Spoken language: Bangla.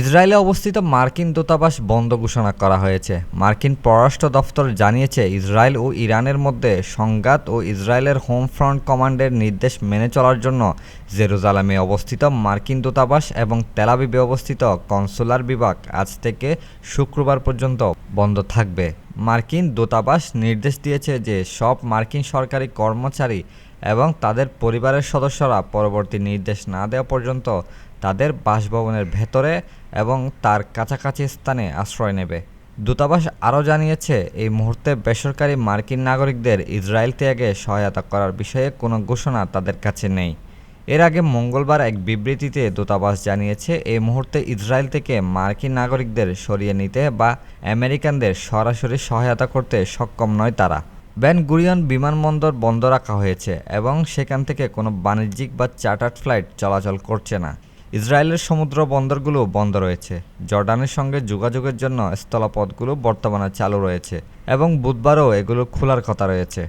ইসরায়েলে অবস্থিত মার্কিন দূতাবাস বন্ধ ঘোষণা করা হয়েছে। মার্কিন পররাষ্ট্র দফতর জানিয়েছে, ইসরায়েল ও ইরানের মধ্যে সংঘাত ও ইসরায়েলের হোম ফ্রন্ট কমান্ডের নির্দেশ মেনে চলার জন্য জেরুজালামে অবস্থিত মার্কিন দূতাবাস এবং তেলাবিবে অবস্থিত কনসুলার বিভাগ আজ থেকে শুক্রবার পর্যন্ত বন্ধ থাকবে। মার্কিন দূতাবাস নির্দেশ দিয়েছে যে, সব মার্কিন সরকারি কর্মচারী এবং তাদের পরিবারের সদস্যরা পরবর্তী নির্দেশ না দেওয়া পর্যন্ত তাদের বাসভবনের ভেতরে এবং তার কাছাকাছি স্থানে আশ্রয় নেবে। দূতাবাস আরও জানিয়েছে, এই মুহূর্তে বেসরকারি মার্কিন নাগরিকদের ইসরায়েল ত্যাগে সহায়তা করার বিষয়ে কোনো ঘোষণা তাদের কাছে নেই। এর আগে মঙ্গলবার এক বিবৃতিতে দূতাবাস জানিয়েছে, এই মুহূর্তে ইসরায়েল থেকে মার্কিন নাগরিকদের সরিয়ে নিতে বা আমেরিকানদের সরাসরি সহায়তা করতে সক্ষম নয় তারা। ব্যান গুরিয়ন বিমানবন্দর বন্ধ রাখা হয়েছে এবং সেখান থেকে কোনো বাণিজ্যিক বা চার্টার্ড ফ্লাইট চলাচল করছে না। ইসরায়েলের সমুদ্র বন্দরগুলো বন্ধ রয়েছে। জর্ডানের সঙ্গে যোগাযোগের জন্য স্থলপথগুলো বর্তমানে চালু রয়েছে এবং বুধবারও এগুলো খোলার কথা রয়েছে।